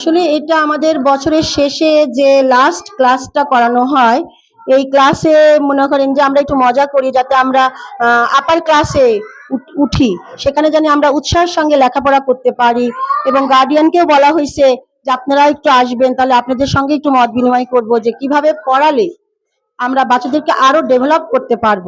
আসলে এটা আমাদের বছরের শেষে যে লাস্ট ক্লাসটা করানো হয়, এই ক্লাসে মনে করেন যে আমরা একটু মজা করি যাতে আমরা আপার ক্লাসে উঠি সেখানে জানি আমরা উৎসাহের সঙ্গে লেখাপড়া করতে পারি এবং গার্ডিয়ানকেও বলা হয়েছে যে আপনারা একটু আসবেন, তাহলে আপনাদের সঙ্গে একটু মত বিনিময় করব যে কীভাবে পড়ালে আমরা বাচ্চাদেরকে আরও ডেভেলপ করতে পারব।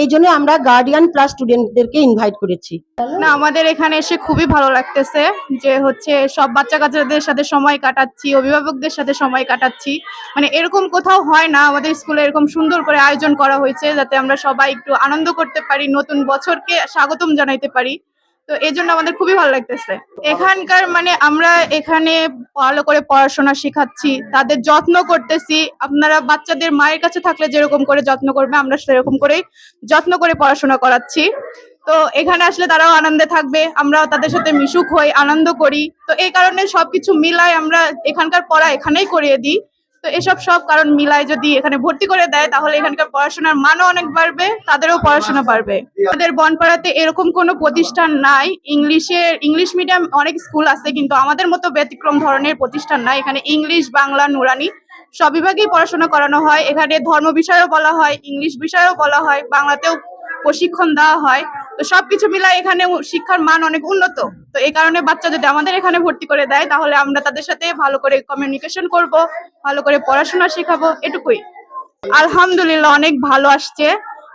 এই জন্য আমরা গার্ডিয়ান প্লাস স্টুডেন্টদেরকে ইনভাইট করেছি। না, আমাদের এখানে এসে খুবই ভালো লাগতেছে যে হচ্ছে সব বাচ্চা কাচ্চাদের সাথে সময় কাটাচ্ছি, অভিভাবকদের সাথে সময় কাটাচ্ছি। মানে এরকম কোথাও হয় না, আমাদের স্কুলে এরকম সুন্দর করে আয়োজন করা হয়েছে যাতে আমরা সবাই একটু আনন্দ করতে পারি, নতুন বছরকে স্বাগতম জানাইতে পারি। তো এই জন্য আমাদের খুবই ভালো লাগতেছে। এখানকার মানে আমরা এখানে ভালো করে পড়াশোনা শেখাচ্ছি, তাদের যত্ন করতেছি। আপনারা বাচ্চাদের মায়ের কাছে থাকলে যেরকম করে যত্ন করবে, আমরা সেরকম করেই যত্ন করে পড়াশোনা করাচ্ছি। তো এখানে আসলে তারাও আনন্দে থাকবে, আমরাও তাদের সাথে মিশুক হই, আনন্দ করি। তো এই কারণে সবকিছু মিলাই আমরা এখানকার পড়া এখানেই করিয়ে দিই। তো এসব সব কারণ মিলায় যদি এখানে ভর্তি করে দেয়, তাহলে এখানকার পড়াশোনার মানও অনেক বাড়বে, তাদেরও পড়াশোনা বাড়বে। আমাদের বনপাড়াতে এরকম কোনো প্রতিষ্ঠান নাই ইংলিশের ইংলিশ মিডিয়াম অনেক স্কুল আছে, কিন্তু আমাদের মতো ব্যতিক্রম ধরনের প্রতিষ্ঠান নাই। এখানে ইংলিশ, বাংলা, নুরানি সব বিভাগেই পড়াশোনা করানো হয়। এখানে ধর্ম বিষয়েও বলা হয়, ইংলিশ বিষয়েও বলা হয়, বাংলাতেও প্রশিক্ষণ দেওয়া হয়। তো সবকিছু মিলায় এখানে শিক্ষার মান অনেক উন্নত। তো এই কারণে বাচ্চা যদি আমাদের এখানে ভর্তি করে দেয়, তাহলে আমরা তাদের সাথে ভালো করে কমিউনিকেশন করব, ভালো করে পড়াশোনা শেখাবো, এটুকুই। আলহামদুলিল্লাহ অনেক ভালো আসছে।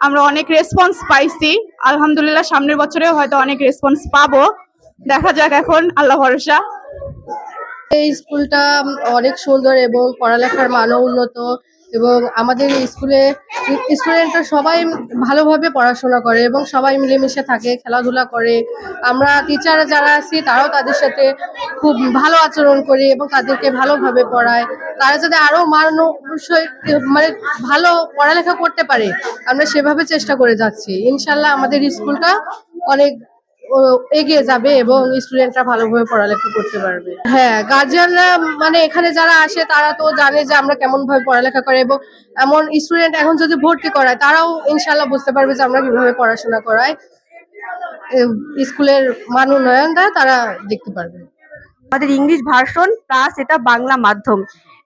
আমরা অনেক রেসপন্স পাইছি। আলহামদুলিল্লাহ সামনের বছরেও হয়তো অনেক রেসপন্স পাবো। দেখা যাক এখন, আল্লাহ ভরসা। এই স্কুলটা অনেক সুন্দর এবং পড়ালেখার মানও উন্নত। এবং আমাদের স্কুলে, স্টুডেন্টরা সবাই ভালোভাবে পড়াশোনা করে এবং সবাই মিলেমিশে থাকে, খেলাধুলা করে। আমরা টিচার যারা আছি, তারাও তাদের সাথে খুব ভালো আচরণ করি এবং তাদেরকে ভালোভাবে পড়ায়। তারা যাতে আরও মানুষই মানে ভালো পড়ালেখা করতে পারে, আমরা সেভাবে চেষ্টা করে যাচ্ছি। ইনশাল্লাহ আমাদের স্কুলটা অনেক এগিয়ে যাবে এবং স্টুডেন্টরা ভালোভাবে পড়ালেখা করতে পারবে। হ্যাঁ গার্জিয়ানরা মানে এখানে যারা আসে, তারা তো জানে যে আমরা কেমন ভাবে পড়ালেখা করে এবং এমন স্টুডেন্ট এখন যদি ভর্তি করায়, তারাও ইনশাল্লাহ বুঝতে পারবে যে আমরা কীভাবে পড়াশোনা করাই। স্কুলের মান উন্নয়নটা তারা দেখতে পারবে। আমাদের ইংলিশ ভার্সন প্লাস এটা বাংলা মাধ্যম।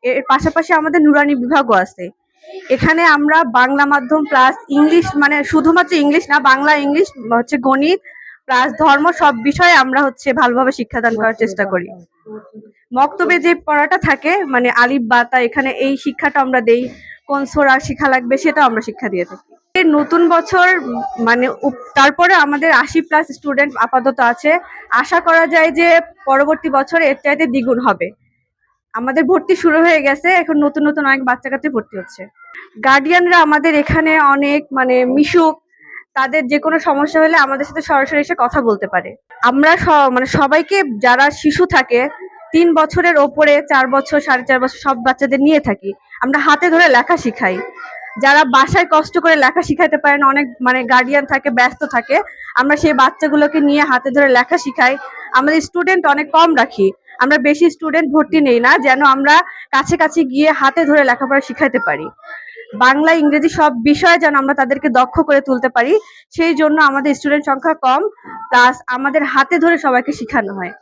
এর পাশাপাশি আমাদের নুরানি বিভাগও আছে। এখানে আমরা বাংলা মাধ্যম প্লাস ইংলিশ মানে শুধুমাত্র ইংলিশ না, বাংলা ইংলিশ, হচ্ছে গণিত প্লাস ধর্ম সব বিষয়ে আমরা হচ্ছে ভালোভাবে শিক্ষাদান করার চেষ্টা করি। মক্তবে যে পড়াটা থাকে মানে আলিফ বাতা এখানে এই শিক্ষাটা আমরা দেই কোন সোরা শিক্ষা লাগবে সেটা আমরা শিক্ষা দিয়ে থাকি। এই নতুন বছর মানে তারপরে আমাদের আশি প্লাস স্টুডেন্ট আপাতত আছে। আশা করা যায় যে পরবর্তী বছর এর চাইতে দ্বিগুণ হবে। আমাদের ভর্তি শুরু হয়ে গেছে এখন নতুন নতুন অনেক বাচ্চা কাচ্চা ভর্তি হচ্ছে। গার্ডিয়ানরা আমাদের এখানে অনেক মানে মিশুক তাদের যে কোনো সমস্যা হলে আমাদের সাথে সরাসরি এসে কথা বলতে পারে। আমরা মানে সবাইকে যারা শিশু থাকে, তিন বছরের ওপরে চার বছর, সাড়ে চার বছর সব বাচ্চাদের নিয়ে থাকি। আমরা হাতে ধরে লেখা শিখাই। যারা বাসায় কষ্ট করে লেখা শিখাইতে পারেন অনেক মানে গার্ডিয়ান থাকে, ব্যস্ত থাকে, আমরা সেই বাচ্চাগুলোকে নিয়ে হাতে ধরে লেখা শিখাই। আমাদের স্টুডেন্ট অনেক কম রাখি। আমরা বেশি স্টুডেন্ট ভর্তি নেই না, যেন আমরা কাছে কাছে গিয়ে হাতে ধরে লেখাপড়া শিখাইতে পারি। বাংলা, ইংরেজি সব বিষয়ে যেন আমরা তাদেরকে দক্ষ করে তুলতে পারি। সেই জন্য আমাদের স্টুডেন্ট সংখ্যা কম প্লাস আমাদের হাতে ধরে সবাইকে শেখানো হয়।